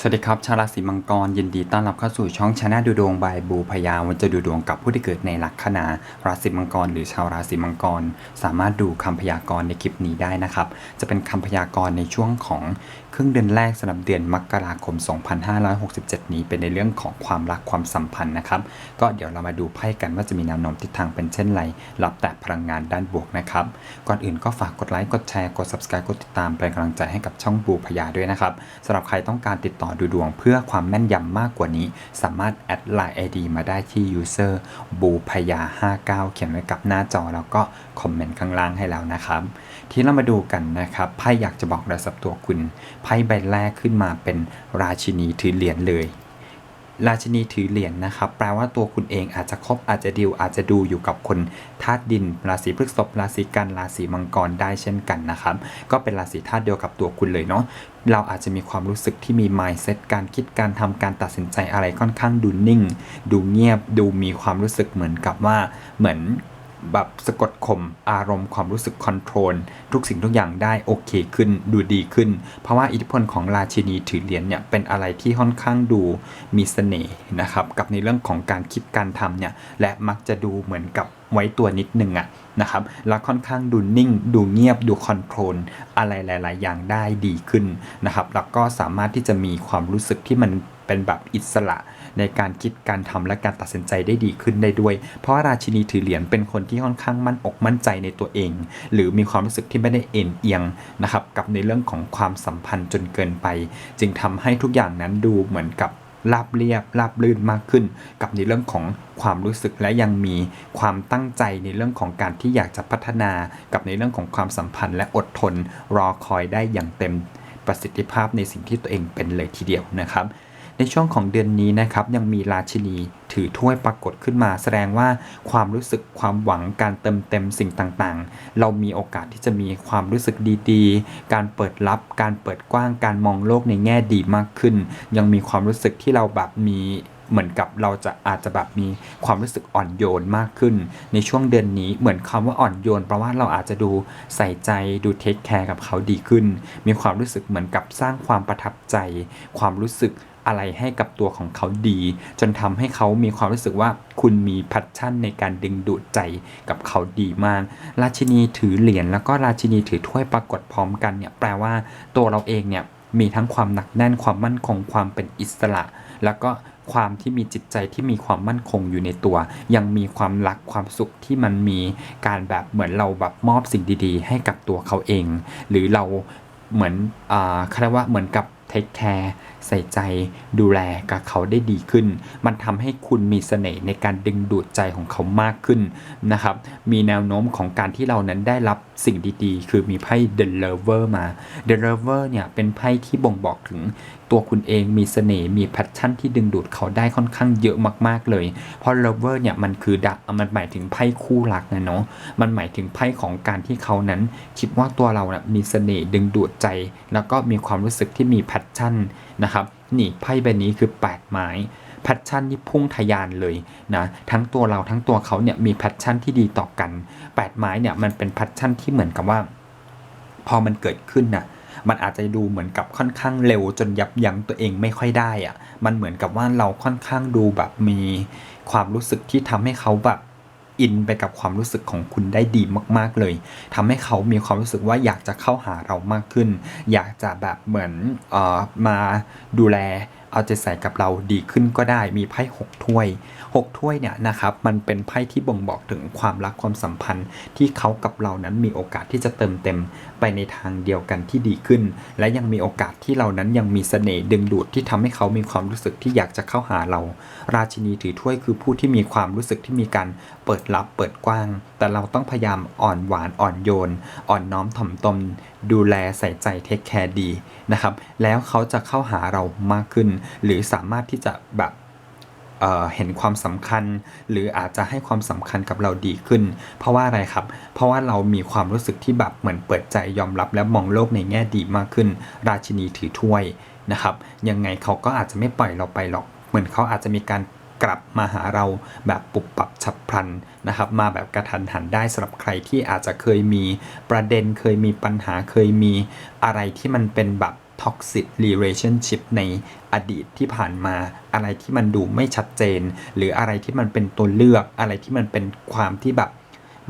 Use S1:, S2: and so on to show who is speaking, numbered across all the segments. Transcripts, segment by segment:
S1: สวัสดีครับ ชาวราศีมังกรยินดีต้อนรับเข้าสู่ช่องชาแนลดูดวงบายบูพยาวันจะดูดวงกับผู้ที่เกิดในลัคนาราศีมังกร หรือชาวราศีมังกร สามารถดูคำพยากรณ์ในคลิปนี้ได้นะครับ จะเป็นคำพยากรณ์ในช่วงของครึ่งเดือนแรกสำหรับเดือนมกราคม 2567 นี้เป็นในเรื่องของความรักความสัมพันธ์นะครับ ก็เดี๋ยวเรามาดูไพ่กันว่าจะมีแนวโน้มทิศทางเป็นเช่นไรรับแต่พลังงานด้านบวกนะครับ ก่อนอื่นก็ฝากกดไลค์กดแชร์กด subscribe กดติดตามเป็นกำลังใจให้กับช่องบูพยาด้วยนะครับสำหรับใครต้องการติดต่อดูดวงเพื่อความแม่นยำมากกว่านี้ สามารถแอดไลน์ ID มาได้ที่ user บูพยา 59 เขียนไว้กับหน้าจอแล้วก็คอมเมนต์ข้างล่างให้แล้วนะครับ ที่เรามาดูกันนะครับไพ่อยากจะบอกระสับตัวคุณไพ่ใบแรกขึ้นมาเป็นราชินีถือเหรียญเลย ราชินีถือเหรียญนะครับ แปลว่าตัวคุณเองอาจจะคบอาจจะดิวอาจจะดูอยู่กับคนธาตุดิน ราศีพฤษภราศีกันราศีมังกรได้เช่นกันนะครับ ก็เป็นราศีธาตุเดียวกับตัวคุณเลยเนาะเราอาจจะมีความรู้สึกที่มี mindset การคิดการทำการตัดสินใจอะไรค่อนข้างดูนิ่ง ดูเงียบดูมีความรู้สึกเหมือนกับว่าเหมือน แบบสะกดข่มอารมณ์ความรู้สึกคอนโทรลทุกสิ่งทุกอย่างได้โอเคขึ้นดูดีขึ้น เพราะว่าอิทธิพลของราชินีถือเหรียญเนี่ยเป็นอะไรที่ค่อนข้างดูมีเสน่ห์นะครับกับในเรื่องของการคิดการทำเนี่ยและมักจะดูเหมือนกับไว้ตัวนิดนึงอะนะครับแล้วค่อนข้างดูนิ่ง ดูเงียบดูคอนโทรลอะไรหลาย ๆ อย่างได้ดีขึ้นนะครับแล้วก็สามารถที่จะมีความรู้สึกที่มัน เป็นแบบอิสระในการคิดการทำและการตัดสินใจได้ดีขึ้นได้ด้วย เพราะว่าราชินีถือเหรียญเป็นคนที่ค่อนข้างมั่นอกมั่นใจในตัวเอง หรือมีความรู้สึกที่ไม่ได้เอ็นเอียงนะครับกับในเรื่องของความสัมพันธ์จนเกินไป จึงทำให้ทุกอย่างนั้นดูเหมือนกับราบเรียบราบลื่นมากขึ้น กับในเรื่องของความรู้สึกและยังมีความตั้งใจในเรื่องของการที่อยากจะพัฒนากับในเรื่องของความสัมพันธ์ และอดทนรอคอยได้อย่างเต็มประสิทธิภาพในสิ่งที่ตัวเองเป็นเลยทีเดียวนะครับ ในช่วงของเดือนนี้นะครับยังมีราชินีถือถ้วยปรากฏขึ้นมาแสดงว่าความรู้สึกความหวังการเติมเต็มสิ่งต่างๆ เรามีโอกาสที่จะมีความรู้สึกดีๆ การเปิดรับ การเปิดกว้างการมองโลกในแง่ดีมากขึ้น ยังมีความรู้สึกที่เราแบบมีเหมือนกับเราจะอาจจะแบบมีความรู้สึกอ่อนโยนมากขึ้น ในช่วงเดือนนี้เหมือนคำว่าอ่อนโยนแปลว่าเราอาจจะดูใส่ใจดูเทคแคร์กับเขาดีขึ้น มีความรู้สึกเหมือนกับสร้างความประทับใจ ความรู้สึก อะไรให้กับตัวของเขาดี จนทำให้เขามีความรู้สึกว่าคุณมีพัชชั่นในการดึงดูดใจกับเขาดีมาก ราชินีถือเหรียญแล้วก็ราชินีถือถ้วยปรากฏพร้อมกันเนี่ยแปลว่าตัวเราเองเนี่ยมีทั้งความหนักแน่นความมั่นคงความเป็นอิสระ แล้วก็ความที่มีจิตใจที่มีความมั่นคงอยู่ในตัว ยังมีความรักความสุขที่มันมีการแบบเหมือนเราแบบมอบสิ่งดีๆ ให้กับตัวเขาเอง หรือเราเหมือนอ่าเขาเรียกว่าเหมือนกับเทคแคร์ ใส่ใจดูแลกับเขาได้ดีขึ้น มันทำให้คุณมีเสน่ห์ในการดึงดูดใจของเขามากขึ้นนะครับ มีแนวโน้มของการที่เรานั้นได้รับสิ่งดีๆ คือมีไพ่ The Lover มา The Lover เนี่ยเป็นไพ่ที่บ่งบอกถึงตัวคุณเองมีเสน่ห์มีแพชชั่นที่ดึงดูดเขาได้ค่อนข้างเยอะมากๆเลย เพราะ Lover เนี่ยมันคือดักมันหมายถึงไพ่คู่รักนะเนาะ มันหมายถึงไพ่ของการที่เขานั้น คิดว่าตัวเรานะมีเสน่ห์ดึงดูดใจ แล้วก็มีความรู้สึกที่มีแพชชั่น นะครับนี่ไพ่ใบนี้คือ 8 ไม้แพชชั่นนี่พุ่งทะยานเลยนะทั้งตัวเราทั้งตัวเขาเนี่ยมีแพชชั่นที่ดีต่อกัน 8 ไม้เนี่ยมันเป็นแพชชั่นที่เหมือนกับว่า พอมันเกิดขึ้นน่ะมันอาจจะดูเหมือนกับค่อนข้างเร็วจนยับยั้งตัวเองไม่ค่อยได้อะมันเหมือนกับว่าเราค่อนข้างดูแบบมีความรู้สึกที่ทำให้เขาแบบ อินไปกับความรู้สึกของคุณได้ดีมากๆเลยทำให้เขามีความรู้สึกว่าอยากจะเข้าหาเรามากขึ้น อยากจะแบบเหมือนเออมาดูแลเอาใจใส่กับเราดีขึ้นก็ได้มีไพ่หกถ้วย หกถ้วยเนี่ยนะครับมันเป็นไพ่ที่บ่งบอกถึงความรักความสัมพันธ์ ที่เขากับเรานั้นมีโอกาสที่จะเติมเต็มไปในทางเดียวกันที่ดีขึ้น และยังมีโอกาสที่เรานั้นยังมีเสน่ห์ดึงดูดที่ทำให้เขามีความรู้สึกที่อยากจะเข้าหาเรา ราชินีถือถ้วยคือผู้ที่มีความรู้สึกที่มีการเปิดรับเปิดกว้าง แต่เราต้องพยายามอ่อนหวานอ่อนโยน อ่อนน้อมถ่อมตนดูแลใส่ใจเทคแคร์ดีนะครับแล้วเขาจะเข้าหาเรามากขึ้น หรือสามารถที่จะแบบ เห็นความสำคัญ หรืออาจจะให้ความสำคัญกับเราดีขึ้น เพราะว่าอะไรครับ เพราะว่าเรามีความรู้สึกที่แบบเหมือนเปิดใจยอมรับและมองโลกในแง่ดีมากขึ้น ราชินีถือถ้วยนะครับ ยังไงเขาก็อาจจะไม่ปล่อยเราไปหรอก เหมือนเขาอาจจะมีการกลับมาหาเราแบบปุบปับฉับพลันนะครับ มาแบบกระทันหันได้สำหรับใครที่อาจจะเคยมีประเด็นเคยมีปัญหาเคยมีอะไรที่มันเป็นแบบ toxic relationship ในอดีตที่ผ่านมา อะไรที่มันดูไม่ชัดเจน หรืออะไรที่มันเป็นตัวเลือก อะไรที่มันเป็นความที่แบบ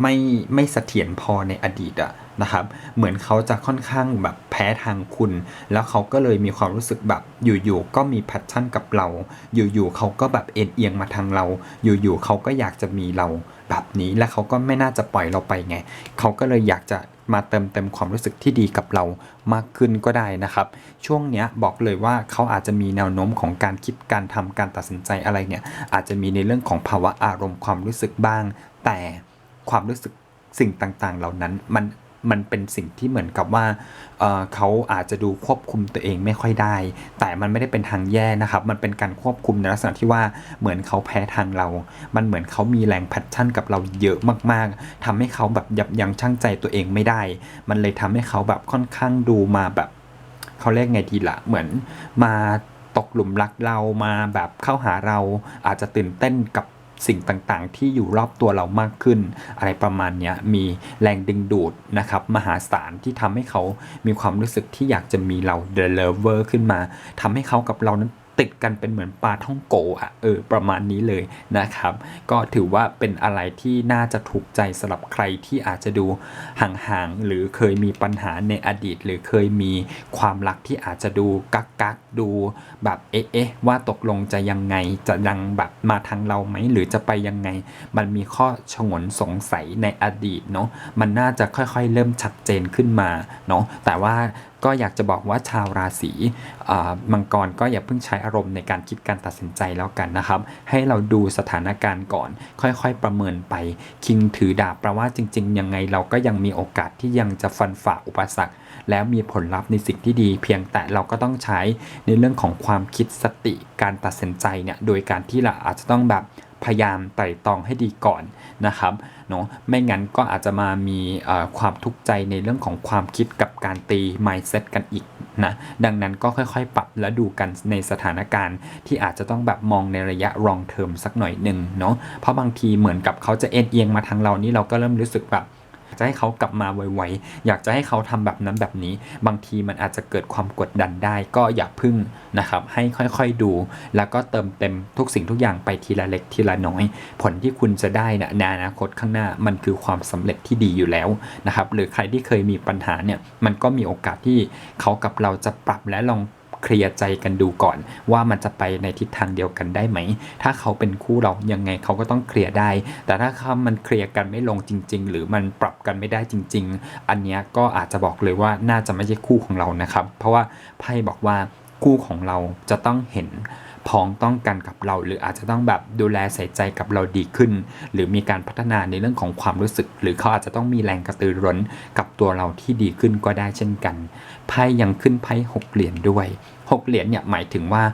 S1: ไม่ไม่เสถียรพอในอดีตอะนะครับ เหมือนเขาจะค่อนข้างแบบแพ้ทางคุณ แล้วเขาก็เลยมีความรู้สึกแบบอยู่ๆก็มีแพชชั่นกับเรา อยู่ๆเขาก็แบบเอ็นเอียงมาทางเรา อยู่ๆเขาก็อยากจะมีเราแบบนี้ และเขาก็ไม่น่าจะปล่อยเราไปไง เขาก็เลยอยากจะ มาเติมเต็มความรู้สึกที่ดีกับเรามากขึ้นก็ได้นะครับ ช่วงเนี้ยบอกเลยว่าเขาอาจจะมีแนวโน้มของการคิดการทำการตัดสินใจอะไรเนี่ยอาจจะมีในเรื่องของภาวะอารมณ์ความรู้สึกบ้าง แต่ความรู้สึกสิ่งต่างๆ เหล่านั้นมัน มันเป็นสิ่งที่เหมือนกับว่าเเขาอาจจะดูควบคุมตัวเองไม่ค่อยได้ แต่มันไม่ได้เป็นทางแย่นะครับ มันเป็นการควบคุมในลักษณะที่ว่าเหมือนเขาแพ้ทางเรา มันเหมือนเขามีแรงแพชชั่นกับเราเยอะมากๆทำให้เขาแบบยับยั้งชั่งใจตัวเองไม่ได้ มันเลยทำให้เขาแบบค่อนข้างดูมาแบบเขาเรียกไงดีละเหมือนมาตกหลุมรักเรามาแบบเข้าหาเราอาจจะตื่นเต้นกับ สิ่งต่างๆ ที่อยู่รอบตัวเรามากขึ้น อะไรประมาณนี้มีแรงดึงดูดนะครับมหาศาลที่ทำให้เขามีความรู้สึกที่อยากจะมีเราเดลเวอร์ขึ้นมาทำให้เขากับเรานั้น ติดกันเป็นเหมือนปลาท่องโกอะเออประมาณนี้เลยนะครับ ก็ถือว่าเป็นอะไรที่น่าจะถูกใจสำหรับใครที่อาจจะดูห่างๆหรือเคยมีปัญหาในอดีต หรือเคยมีความรักที่อาจจะดูกักกักๆดูแบบเอ๊ะเอ๊ะว่าตกลงจะยังไงจะยังแบบมาทางเราไหมหรือจะไปยังไง มันมีข้อฉงนสงสัยในอดีตเนาะมันน่าจะค่อยๆ เริ่มชัดเจนขึ้นมาเนาะแต่ว่าก็อยากจะบอกว่าชาวราศีมังกรก็อย่าเพิ่งใช้อารมณ์ในการคิดการตัดสินใจแล้วกันนะครับ ให้เราดูสถานการณ์ก่อน ค่อยๆประเมินไป คิงถือดาบแปลว่าจริง ๆ ยังไงเราก็ยังมีโอกาสที่ยังจะฟันฝ่าอุปสรรค แล้วมีผลลัพธ์ในสิ่งที่ดี เพียงแต่เราก็ต้องใช้ในเรื่องของความคิดสติการตัดสินใจเนี่ยโดยการที่เราอาจจะต้องแบบ พยายามไต่ตองให้ดีก่อนนะครับเนาะไม่งั้นก็อาจจะมามีความทุกข์ใจในเรื่องของความคิดกับการตี mindset กันอีกนะดังนั้นก็ค่อยๆ ปรับและดูกันในสถานการณ์ ที่อาจจะต้องแบบมองในระยะ long term สักหน่อยหนึ่งเนาะเพราะบางทีเหมือนกับเขาจะเอ็นเอียงมาทางเรานี่เราก็เริ่มรู้สึกแบบ จะให้เขากลับมาไวๆอยากจะให้เขาทำแบบนั้นแบบนี้ บางทีมันอาจจะเกิดความกดดันได้ ก็อย่าพึ่งนะครับ ให้ค่อยๆดู แล้วก็เติมเต็มทุกสิ่งทุกอย่างไปทีละเล็กทีละน้อย ผลที่คุณจะได้นะในอนาคตข้างหน้ามันคือความสำเร็จที่ดีอยู่แล้วนะครับหรือใครที่เคยมีปัญหาเนี่ยมันก็มีโอกาสที่เขากับเราจะปรับและลอง เคลียร์ใจกันดูก่อน ว่ามันจะไปในทิศทางเดียวกันได้ไหม ถ้าเขาเป็นคู่เรายังไงเขาก็ต้องเคลียร์ได้ แต่ถ้าคามันเคลียร์กันไม่ลงจริง ๆ หรือมันปรับกันไม่ได้จริง ๆ อันนี้ก็อาจจะบอกเลยว่าน่าจะไม่ใช่คู่ของเรานะครับ เพราะว่าไพ่บอกว่าคู่ของเราจะต้องเห็น พ้องต้องกันกับเรา หรืออาจจะต้องแบบดูแลใส่ใจกับเราดีขึ้น หรือมีการพัฒนาในเรื่องของความรู้สึก หรือเขาอาจจะต้องมีแรงกระตือร้นกับตัวเราที่ดีขึ้นก็ได้เช่นกันไพ่ยังขึ้นไพ่หกเหรียญด้วยหกเหรียญเนี่ยหมายถึงว่า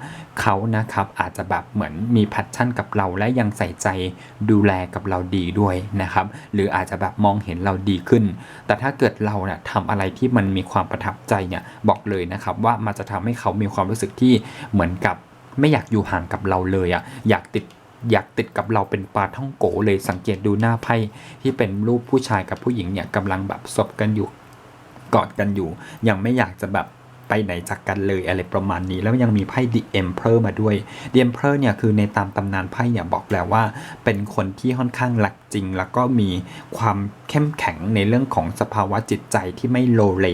S1: เขานะครับอาจจะแบบเหมือนมีพัชชั่นกับเราและยังใส่ใจดูแลกับเราดีด้วยนะครับหรืออาจจะแบบมองเห็นเราดีขึ้น แต่ถ้าเกิดเราเนี่ยทำอะไรที่มันมีความประทับใจเนี่ยบอกเลยนะครับว่ามันจะทำให้เขามีความรู้สึกที่เหมือนกับ ไม่อยากอยู่ห่างกับเราเลยอะอยากติดอยากติดกับเราเป็นปลาท่องโกเลยสังเกตดูหน้าไพ่ที่เป็นรูปผู้ชายกับผู้หญิงเนี่ยกำลังแบบศบกันอยู่กอดกันอยู่ ยังไม่อยากจะแบบไปไหนจากกันเลยอะไรประมาณนี้ แล้วยังมีไพ่ The Emperor มาด้วย The Emperor เนี่ยคือในตามตำนานไพ่เนี่ยบอกแล้วว่า เป็นคนที่ค่อนข้างหลักจริง แล้วก็มีความเข้มแข็งในเรื่องของสภาวะจิตใจที่ไม่โลเล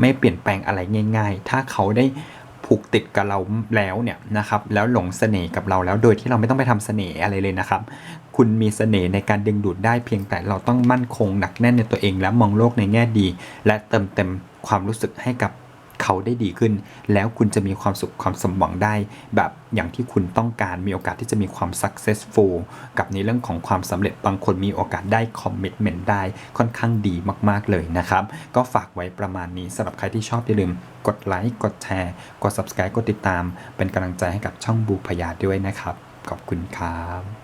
S1: ไม่เปลี่ยนแปลงอะไรง่าย ๆ ถ้าเขาได้ ผูกติดกับเราแล้วเนี่ยนะครับแล้วหลงเสน่ห์กับเราแล้วโดยที่เราไม่ต้องไปทำเสน่ห์อะไรเลยนะครับ คุณมีเสน่ห์ในการดึงดูดได้เพียงแต่เราต้องมั่นคงหนักแน่นในตัวเอง และมองโลกในแง่ดี และเติมเต็มความรู้สึกให้กับ เขาได้ดีขึ้น แล้วคุณจะมีความสุขความสมหวังได้ แบบอย่างที่คุณต้องการมีโอกาสที่จะมีความ successful กับในเรื่องของความสำเร็จบางคนมีโอกาสได้ commitment ได้ค่อนข้างดีมาก ๆ เลยนะครับ ก็ฝากไว้ประมาณนี้สำหรับใครที่ชอบอย่าลืมกดไลค์กดแชร์กด subscribe กดติดตาม เป็นกำลังใจให้กับช่องบูพยาด้วยนะครับ ขอบคุณครับ